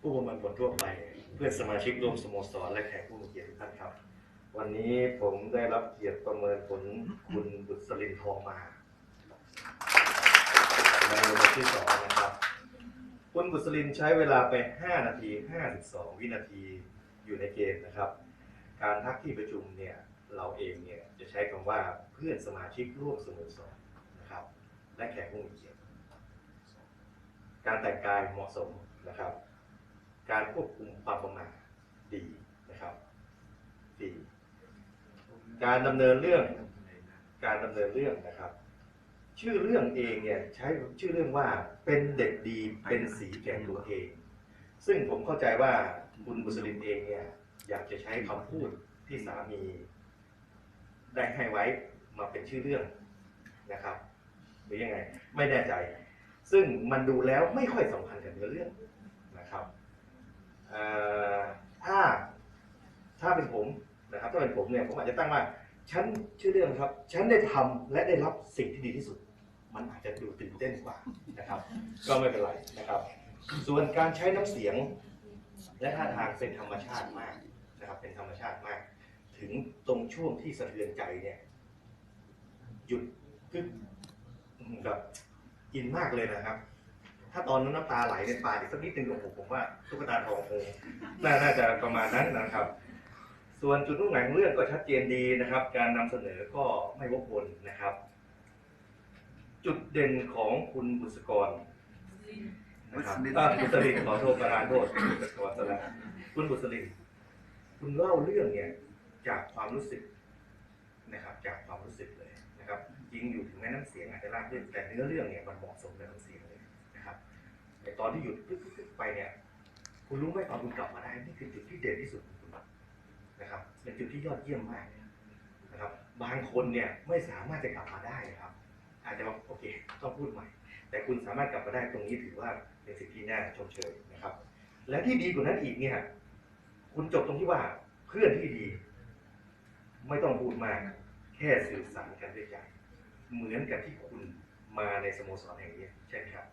ผู้ประเมินผลทั่วไป เพื่อนสมาชิกร่วมสโมสรและแขกผู้มีเกียรติทุกท่านครับ วันนี้ผมได้รับเกียรติประเมินผลคุณบุษรินทองมาในวันที่สองนะครับ คุณบุษรินใช้เวลาไป 5 นาที 52 วินาทีอยู่ในเกมนะครับ การทักที่ประชุมเนี่ยเราเองเนี่ยจะใช้คำว่าเพื่อนสมาชิกร่วมสโมสรนะครับ และแขกผู้มีเกียรติการแต่งกายเหมาะสมนะครับ การควบคุมความประมาทดีนะครับดีการดำเนินเรื่อง การดำเนินเรื่องนะครับ ชื่อเรื่องเองเนี่ยใช้ชื่อเรื่องว่าเป็นเด็กดีเป็นสีแก่ตัวเอง ซึ่งผมเข้าใจว่าคุณบุษรินเองเนี่ยอยากจะใช้คำพูดที่สามีได้ให้ไว้มาเป็นชื่อเรื่องนะครับ หรือยังไง ไม่แน่ใจ ซึ่งมันดูแล้วไม่ค่อยสัมพันธ์กับเนื้อเรื่องนะครับ ถ้าถ้าเป็นผมนะครับถ้าเป็นผมเนี่ยผมอาจจะตั้งว่าฉันชื่อเรื่องครับฉันได้ทำและได้รับสิ่งที่ดีที่สุด มันอาจจะดูตื่นเต้นกว่านะครับ ก็ไม่เป็นไรนะครับ ส่วนการใช้น้ำเสียง และท่าทางเป็นธรรมชาติมากนะครับ เป็นธรรมชาติมาก ถึงตรงช่วงที่สะเทือนใจเนี่ยหยุดกึกแบบอินมากเลยนะครับ ถ้าตอนนั้นน้ำตาไหลในปากอีกสักนิดนึงโอ้โหผมว่าตุ๊กตาทองคงน่าน่าจะประมาณนั้นนะครับ ส่วนจุดมุ่งหมายของเรื่องก็ชัดเจนดีนะครับ การนำเสนอก็ไม่วกวนนะครับ จุดเด่นของคุณบุษกรนะครับอ่าบุษลินขอโทษประธานโทษบุษกรสละคุณบุษลินคุณเล่าเรื่องเนี่ยจากความรู้สึกนะครับ จากความรู้สึกเลยนะครับจริงอยู่ถึงแม้น้ำเสียงอาจจะราบรื่นแต่เนื้อเรื่องเนี่ยมันเหมาะสมกับน้ำเสียงเลยนะครับ ไอตอนที่หยุดปึ๊บปึ๊บปึ๊บไปเนี่ย คุณรู้ไหมตอนคุณกลับมาได้นี่คือจุดที่เด่นที่สุดของคุณนะครับเป็นจุดที่ยอดเยี่ยมมากนะครับ บางคนเนี่ยไม่สามารถจะกลับมาได้นะครับ อาจจะว่าโอเคต้องพูดใหม่ แต่คุณสามารถกลับมาได้ตรงนี้ถือว่าเป็นสิ่งที่น่าชมเชยนะครับ และที่ดีกว่านั้นอีกเนี่ย คุณจบตรงที่ว่าเพื่อนที่ดี ไม่ต้องพูดมากแค่สื่อสารกันด้วยใจเหมือนกับที่คุณมาในสโมสรแห่งนี้ใช่ไหมครับ